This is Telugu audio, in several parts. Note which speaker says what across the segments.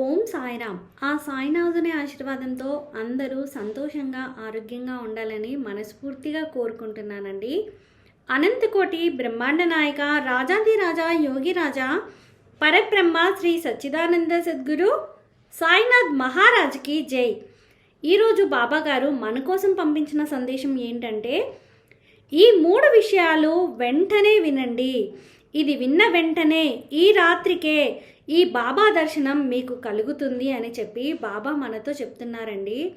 Speaker 1: ఓం సాయిరామ్. ఆ సాయినాథుని ఆశీర్వాదంతో అందరూ సంతోషంగా ఆరోగ్యంగా ఉండాలని మనస్ఫూర్తిగా కోరుకుంటున్నానండి. అనంతకోటి బ్రహ్మాండ నాయక రాజాది రాజా యోగి రాజా పరబ్రహ్మ శ్రీ సచ్చిదానంద సద్గురు సాయినాథ్ మహారాజ్కి జై. ఈరోజు బాబా గారు మన కోసం పంపించిన సందేశం ఏంటంటే ఈ మూడు విషయాలు వెంటనే వినండి. ఇది విన్న వెంటనే ఈ రాత్రికే ఈ బాబా దర్శనం మీకు కలుగుతుంది అని చెప్పి బాబా మనతో చెప్తున్నారండి.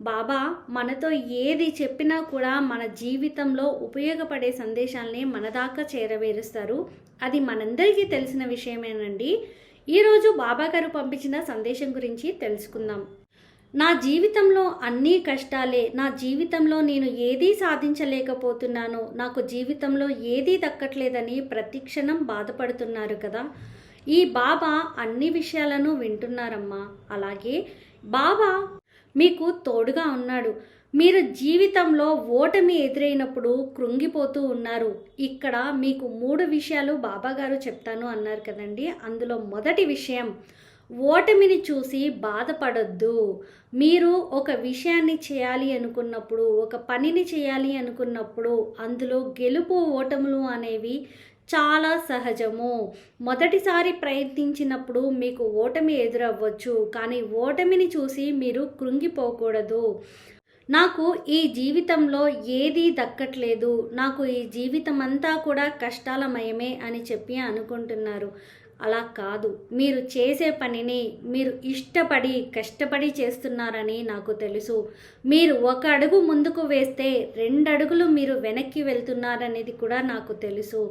Speaker 1: బాబా మనతో ఏది చెప్పినా కూడా మన జీవితంలో ఉపయోగపడే సందేశాల్ని మన దాకా చేరవేరుస్తారు. అది మనందరికీ తెలిసిన విషయమేనండి. ఈరోజు బాబా గారు పంపించిన సందేశం గురించి తెలుసుకుందాం. నా జీవితంలో అన్నీ కష్టాలే నా జీవితంలో నేను ఏదీ సాధించలేకపోతున్నాను నాకు జీవితంలో ఏదీ దక్కట్లేదని ప్రతిక్షణం బాధపడుతున్నారు కదా. ఈ బాబా అన్ని విషయాలను వింటున్నారమ్మా. అలాగే బాబా మీకు తోడుగా ఉన్నాడు. మీరు జీవితంలో ఓటమి ఎదురైనప్పుడు కృంగిపోతూ ఉన్నారు. ఇక్కడ మీకు మూడు విషయాలు బాబాగారు చెప్తాను అన్నారు కదండి. అందులో మొదటి విషయం ఓటమిని చూసి బాధపడొద్దు. మీరు ఒక విషయాన్ని చేయాలి అనుకున్నప్పుడు ఒక పనిని చేయాలి అనుకున్నప్పుడు అందులో గెలుపు ఓటములు అనేవి చాలా సహజము. మొదటిసారి ప్రయత్నించినప్పుడు మీకు ఓటమి ఎదురవ్వచ్చు కానీ ఓటమిని చూసి మీరు కృంగిపోకూడదు. నాకు ఈ జీవితంలో ఏదీ దక్కట్లేదు. నాకు ఈ జీవితం అంతా కూడా కష్టాలమయమే అని చెప్పి అనుకుంటున్నారు. అలా కాదు. మీరు చేసే పనిని మీరు ఇష్టపడి కష్టపడి చేస్తున్నారని నాకు తెలుసు. మీరు ఒక అడుగు ముందుకు వేస్తే రెండు అడుగులు మీరు వెనక్కి వెళ్తున్నారనేది కూడా నాకు తెలుసు.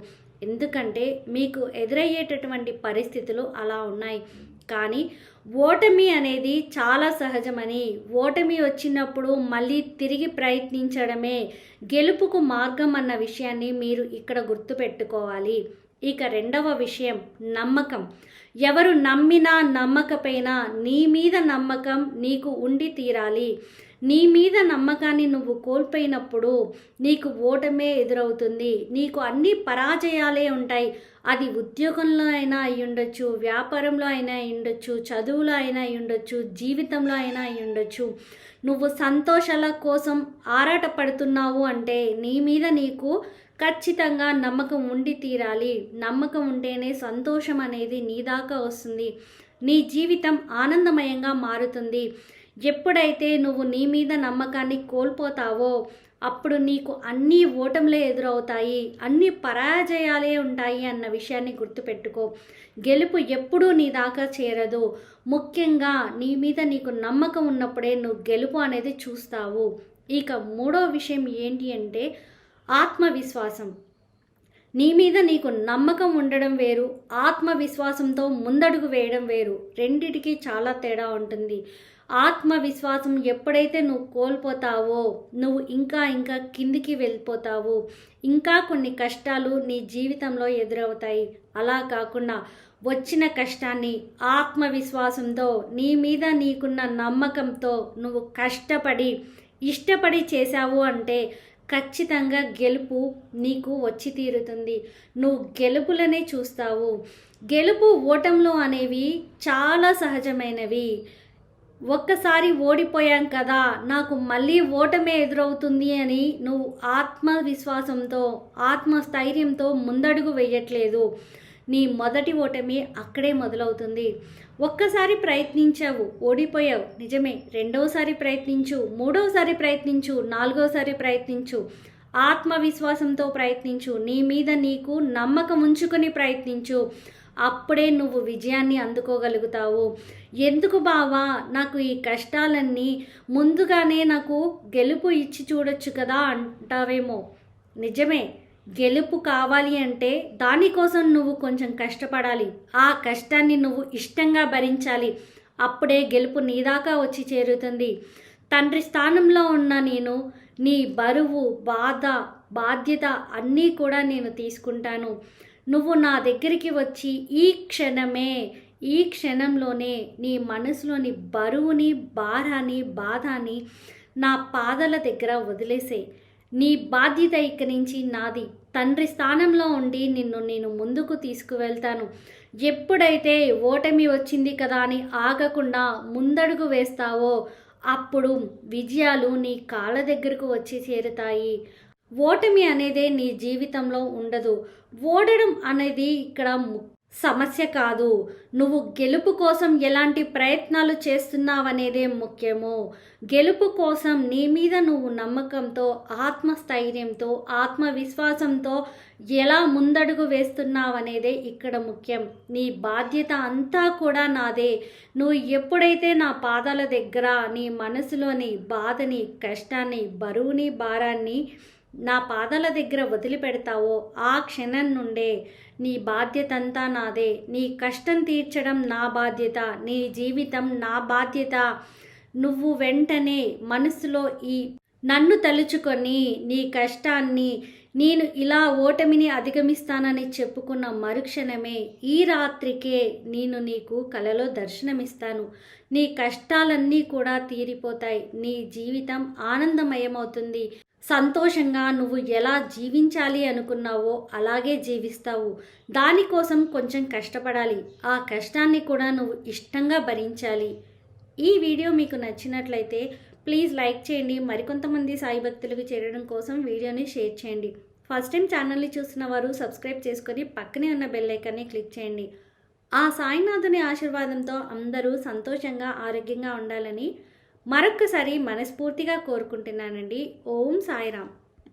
Speaker 1: ఎందుకంటే మీకు ఎదురయ్యేటటువంటి పరిస్థితులు అలా ఉన్నాయి. కానీ ఓటమి అనేది చాలా సహజమని ఓటమి వచ్చినప్పుడు మళ్ళీ తిరిగి ప్రయత్నించడమే గెలుపుకు మార్గం అన్న విషయాన్ని మీరు ఇక్కడ గుర్తుపెట్టుకోవాలి. ఇక రెండవ విషయం నమ్మకం. ఎవరు నమ్మినా నమ్మకపోయినా నీ మీద నమ్మకం నీకు ఉండి తీరాలి. నీ మీద నమ్మకాన్ని నువ్వు కోల్పోయినప్పుడు నీకు ఓటమే ఎదురవుతుంది. నీకు అన్ని పరాజయాలే ఉంటాయి. అది ఉద్యోగంలో అయినా అయి ఉండొచ్చు వ్యాపారంలో అయినా అయి ఉండొచ్చు చదువులో అయినా అయి ఉండొచ్చు జీవితంలో అయినా అయి ఉండొచ్చు. నువ్వు సంతోషాల కోసం ఆరాట పడుతున్నావు అంటే నీ మీద నీకు ఖచ్చితంగా నమ్మకం ఉండి తీరాలి. నమ్మకం ఉంటేనే సంతోషం అనేది నీ దాకా వస్తుంది. నీ జీవితం ఆనందమయంగా మారుతుంది. ఎప్పుడైతే నువ్వు నీ మీద నమ్మకాన్ని కోల్పోతావో అప్పుడు నీకు అన్నీ ఓటములే ఎదురవుతాయి. అన్ని పరాజయాలే ఉంటాయి అన్న విషయాన్ని గుర్తుపెట్టుకో. గెలుపు ఎప్పుడూ నీ దాకా చేరదు. ముఖ్యంగా నీ మీద నీకు నమ్మకం ఉన్నప్పుడే నువ్వు గెలుపు అనేది చూస్తావు. ఇక మూడో విషయం ఏంటి అంటే ఆత్మవిశ్వాసం. నీ మీద నీకు నమ్మకం ఉండడం వేరు ఆత్మవిశ్వాసంతో ముందడుగు వేయడం వేరు. రెండిటికి చాలా తేడా ఉంటుంది. ఆత్మవిశ్వాసం ఎప్పుడైతే నువ్వు కోల్పోతావో నువ్వు ఇంకా ఇంకా కిందికి వెళ్ళిపోతావు. ఇంకా కొన్ని కష్టాలు నీ జీవితంలో ఎదురవుతాయి. అలా కాకుండా వచ్చిన కష్టాన్ని ఆత్మవిశ్వాసంతో నీ మీద నీకున్న నమ్మకంతో నువ్వు కష్టపడి ఇష్టపడి చేశావు అంటే ఖచ్చితంగా గెలుపు నీకు వచ్చి తీరుతుంది. నువ్వు గెలుపులనే చూస్తావు. గెలుపు ఓటంలో అనేవి చాలా సహజమైనవి. ఒక్కసారి ఓడిపోయాం కదా నాకు మళ్ళీ ఓటమే ఎదురవుతుంది అని నువ్వు ఆత్మవిశ్వాసంతో ఆత్మస్థైర్యంతో ముందడుగు వేయట్లేదు. నీ మొదటి ఓటమి అక్కడే మొదలవుతుంది. ఒక్కసారి ప్రయత్నించావు ఓడిపోయావు. నిజమే రెండవసారి ప్రయత్నించు మూడవసారి ప్రయత్నించు నాలుగోసారి ప్రయత్నించు. ఆత్మవిశ్వాసంతో ప్రయత్నించు నీ మీద నీకు నమ్మకం ఉంచుకొని ప్రయత్నించు. అప్పుడే నువ్వు విజయాన్ని అందుకోగలుగుతావు. ఎందుకు బావా నాకు ఈ కష్టాలన్నీ ముందుగానే నాకు గెలుపు ఇచ్చి చూడొచ్చు కదా అంటావేమో. నిజమే గెలుపు కావాలి అంటే దానికోసం నువ్వు కొంచెం కష్టపడాలి. ఆ కష్టాన్ని నువ్వు ఇష్టంగా భరించాలి. అప్పుడే గెలుపు నీదాకా వచ్చి చేరుతుంది. తండ్రి స్థానంలో ఉన్న నేను నీ బరువు బాధ బాధ్యత అన్నీ కూడా నేను తీసుకుంటాను. నువ్వు నా దగ్గరికి వచ్చి ఈ క్షణమే ఈ క్షణంలోనే నీ మనసులోని బరువుని భారాన్ని బాధని నా పాదల దగ్గర వదిలేసే. నీ బాధ్యత ఇక్కడి నుంచి నాది. తండ్రి స్థానంలో ఉండి నిన్ను నేను ముందుకు తీసుకువెళ్తాను. ఎప్పుడైతే ఓటమి వచ్చింది కదా అని ఆగకుండా ముందడుగు వేస్తావో అప్పుడు విజయాలు నీ కాళ్ళ దగ్గరకు వచ్చి చేరుతాయి. ఓటమి అనేదే నీ జీవితంలో ఉండదు. ఓడడం అనేది ఇక్కడ సమస్య కాదు. నువ్వు గెలుపు కోసం ఎలాంటి ప్రయత్నాలు చేస్తున్నావనేదే ముఖ్యము. గెలుపు కోసం నీ మీద నువ్వు నమ్మకంతో ఆత్మస్థైర్యంతో ఆత్మవిశ్వాసంతో ఎలా ముందడుగు వేస్తున్నావనేదే ఇక్కడ ముఖ్యం. నీ బాధ్యత అంతా కూడా నాదే. నువ్వు ఎప్పుడైతే నా పాదాల దగ్గర నీ మనసులోని బాధని కష్టాన్ని బరువుని భారాన్ని నా పాదాల దగ్గర వదిలిపెడతావో ఆ క్షణం నుండే నీ బాధ్యత అంతా నాదే. నీ కష్టం తీర్చడం నా బాధ్యత నీ జీవితం నా బాధ్యత. నువ్వు వెంటనే మనసులో ఈ నన్ను తలుచుకొని నీ కష్టాన్ని నేను ఇలా ఓటమిని అధిగమిస్తానని చెప్పుకున్న మరుక్షణమే ఈ రాత్రికే నేను నీకు కలలో దర్శనమిస్తాను. నీ కష్టాలన్నీ కూడా తీరిపోతాయి. నీ జీవితం ఆనందమయమవుతుంది. సంతోషంగా నువ్వు ఎలా జీవించాలి అనుకున్నావో అలాగే జీవిస్తావు. దానికోసం కొంచెం కష్టపడాలి. ఆ కష్టాన్ని కూడా నువ్వు ఇష్టంగా భరించాలి. ఈ వీడియో మీకు నచ్చినట్లయితే ప్లీజ్ లైక్ చేయండి. మరికొంతమంది సాయి భక్తులకు చేరడం కోసం వీడియోని షేర్ చేయండి. ఫస్ట్ టైం ఛానల్ని చూస్తున్న వారు సబ్స్క్రైబ్ చేసుకొని పక్కనే ఉన్న బెల్ ఐకాన్ని క్లిక్ చేయండి. ఆ సాయినాథుని ఆశీర్వాదంతో అందరూ సంతోషంగా ఆరోగ్యంగా ఉండాలని మరొక్కసారి మనస్ఫూర్తిగా కోరుకుంటున్నానండి. ఓం సాయిరామ్.